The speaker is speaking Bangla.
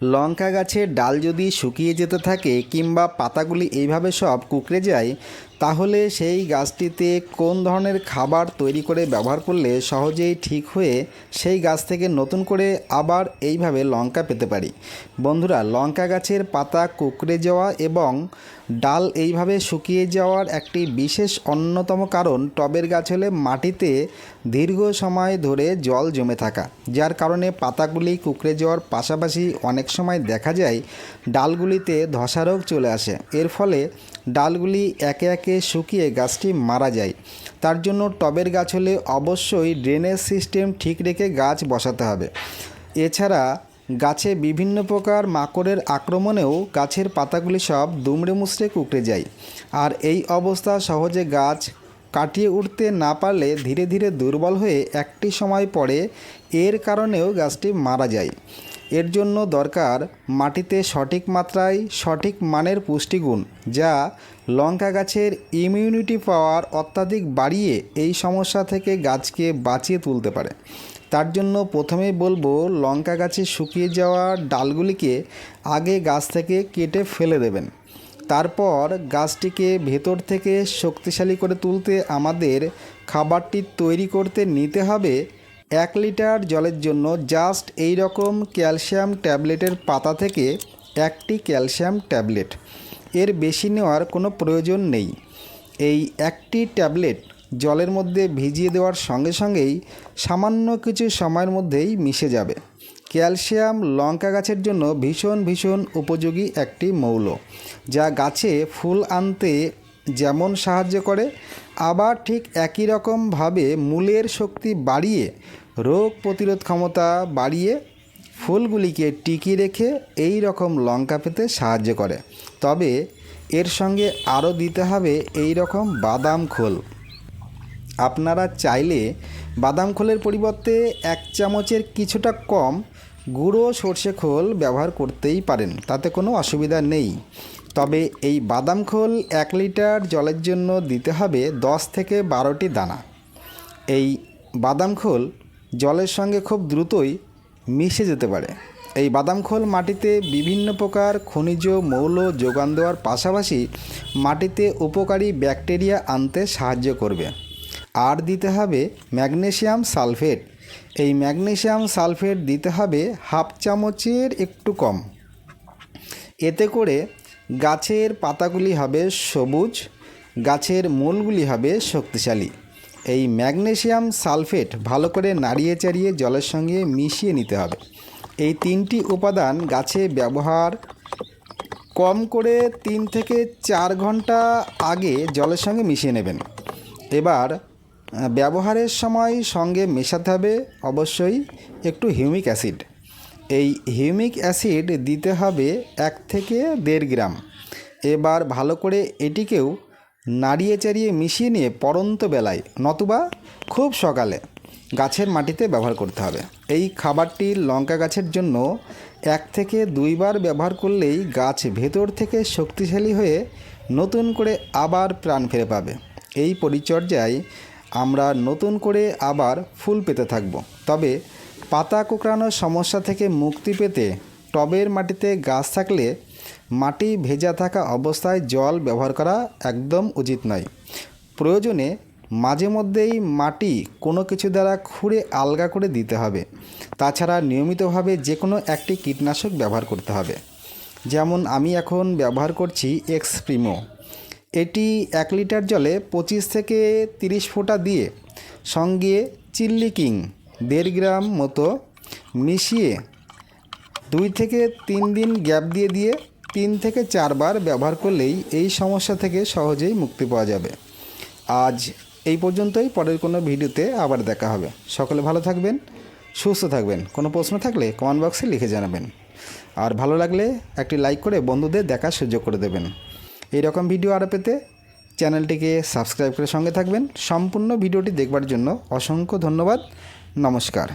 লঙ্কা গাছের ডাল যদি শুকিয়ে যেতে থাকে কিংবা পাতাগুলি এইভাবে সব কুঁকড়ে যায় তাহলে সেই গাছটিতে কোন ধরনের খাবার তৈরি করে ব্যবহার করলে সহজেই ঠিক হয়ে সেই গাছ থেকে নতুন করে আবার এইভাবে লঙ্কা পেতে পারি? বন্ধুরা, লঙ্কা গাছের পাতা কুঁকড়ে যাওয়া এবং ডাল এইভাবে শুকিয়ে যাওয়ার একটি বিশেষ অন্যতম কারণ টবের গাছ হলে মাটিতে দীর্ঘ সময় ধরে জল জমে থাকা, যার কারণে পাতাগুলি কুঁকড়ে যাওয়ার পাশাপাশি অনেক সময় দেখা যায় ডালগুলিতে ধসা রোগ চলে আসে। এর ফলে ডালগুলি একে একে শুকিয়ে গাছটি মারা যায়। তার জন্য টবের গাছ হলে অবশ্যই ড্রেনেজ সিস্টেম ঠিক রেখে গাছ বসাতে হবে। এছাড়া গাছে বিভিন্ন প্রকার মাকড়ের আক্রমণেও গাছের পাতাগুলি সব দুমড়ে মুচড়ে কুকড়ে যায়। আর এই অবস্থা সহজে গাছ কাটিয়ে উঠতে না পারলে ধীরে ধীরে দুর্বল হয়ে একটি সময় পরে এর কারণেও গাছটি মারা যায়। এর জন্য দরকার মাটিতে সঠিক মাত্রায় সঠিক মানের পুষ্টিগুণ, যা লঙ্কা গাছের ইমিউনিটি পাওয়ার অত্যাধিক বাড়িয়ে এই সমস্যা থেকে গাছকে বাঁচিয়ে তুলতে পারে। তার জন্য প্রথমেই বলব, লঙ্কা গাছে শুকিয়ে যাওয়া ডালগুলিকে আগে গাছ থেকে কেটে ফেলে দেবেন। তারপর গাছটিকে ভেতর থেকে শক্তিশালী করে তুলতে আমাদের খাবারটি তৈরি করতে নিতে হবে। এক লিটার জলের জন্য জাস্ট এই রকম ক্যালসিয়াম ট্যাবলেটের পাতা থেকে একটি ক্যালসিয়াম ট্যাবলেট। এর বেশি নেওয়ার কোনো প্রয়োজন নেই। এই একটি ট্যাবলেট জলের মধ্যে ভিজিয়ে দেওয়ার সঙ্গে সঙ্গেই সামান্য কিছু সময়ের মধ্যেই মিশে যাবে। ক্যালসিয়াম লঙ্কা গাছের জন্য ভীষণ ভীষণ উপযোগী একটি মৌল, যা গাছে ফুল আনতে যেমন সাহায্য করে আবার ঠিক একই রকমভাবে মূলের শক্তি বাড়িয়ে রোগ প্রতিরোধ ক্ষমতা বাড়িয়ে ফুলগুলিকে টিকিয়ে রেখে এই রকম লঙ্কা পেতে সাহায্য করে। তবে এর সঙ্গে আরও দিতে হবে এই রকম বাদাম খোল। আপনারা চাইলে বাদাম খোলের পরিবর্তে এক চামচের কিছুটা কম গুঁড়ো সর্ষে খোল ব্যবহার করতেই পারেন, তাতে কোনো অসুবিধা নেই। তবে এই বাদাম খোল এক লিটার জলের জন্য দিতে হবে দশ থেকে বারোটি দানা। এই বাদাম খোল জলের সঙ্গে খুব দ্রুতই মিশে যেতে পারে। এই বাদাম খোল মাটিতে বিভিন্ন প্রকার খনিজ, মৌল যোগান দেওয়ার পাশাপাশি মাটিতে উপকারী ব্যাকটেরিয়া আনতে সাহায্য করবে। আর দিতে হবে ম্যাগনেসিয়াম সালফেট। এই ম্যাগনেসিয়াম সালফেট দিতে হবে হাফ চামচের একটু কম। এতে করে গাছের পাতাগুলি হবে সবুজ, গাছের মূলগুলি হবে শক্তিশালী। এই ম্যাগনেশিয়াম সালফেট ভালো করে নাড়িয়ে চাড়িয়ে জলের সঙ্গে মিশিয়ে নিতে হবে। এই তিনটি উপাদান গাছে ব্যবহার কম করে তিন থেকে চার ঘণ্টা আগে জলের সঙ্গে মিশিয়ে নেবেন। এবার ব্যবহারের সময় সঙ্গে মেশাতে হবে। অবশ্যই একটু হিউমিক অ্যাসিড। এই হিউমিক অ্যাসিড দিতে হবে এক থেকে দেড় গ্রাম। এবার ভালো করে এটিকেও নাড়িয়ে চাড়িয়ে মিশিয়ে নিয়ে পরন্ত বেলায়, নতুবা খুব সকালে গাছের মাটিতে ব্যবহার করতে হবে। এই খাবারটি লঙ্কা গাছের জন্য এক থেকে দুইবার ব্যবহার করলেই গাছ ভেতর থেকে শক্তিশালী হয়ে নতুন করে আবার প্রাণ ফিরে পাবে। এই পরিচর্যায় আমরা নতুন করে আবার ফুল পেতে থাকব। তবে পাতা কোঁকড়ানোর সমস্যা থেকে মুক্তি পেতে টবের মাটিতে গাছ থাকলে মাটি ভেজা থাকা অবস্থায় জল ব্যবহার করা একদম উচিত নয়। প্রয়োজনে মাঝে মধ্যেই মাটি কোনো কিছু দ্বারা খুঁড়ে আলগা করে দিতে হবে। তাছাড়া নিয়মিতভাবে যে কোনো একটি কীটনাশক ব্যবহার করতে হবে। যেমন আমি এখন ব্যবহার করছি এক্স প্রিমো এটি এক লিটার জলে পঁচিশ থেকে তিরিশ ফোঁটা দিয়ে সঙ্গে চিল্লি কিং দেড় গ্রাম মতো মিশিয়ে দুই থেকে তিন দিন গ্যাপ দিয়ে দিয়ে তিন থেকে চারবার ব্যবহার করলেই এই সমস্যা থেকে সহজেই মুক্তি পাওয়া যাবে। আজ এই পর্যন্তই, পরের কোনো ভিডিওতে আবার দেখা হবে। সকলে ভালো থাকবেন, সুস্থ থাকবেন। কোনো প্রশ্ন থাকলে কমেন্ট বক্সে লিখে জানাবেন। আর ভালো লাগলে একটি লাইক করে বন্ধুদের দেখার সুযোগ করে দেবেন। এই রকম ভিডিও আরও পেতে চ্যানেলটিকে সাবস্ক্রাইব করে সঙ্গে থাকবেন। সম্পূর্ণ ভিডিওটি দেখবার জন্য অসংখ্য ধন্যবাদ। নমস্কার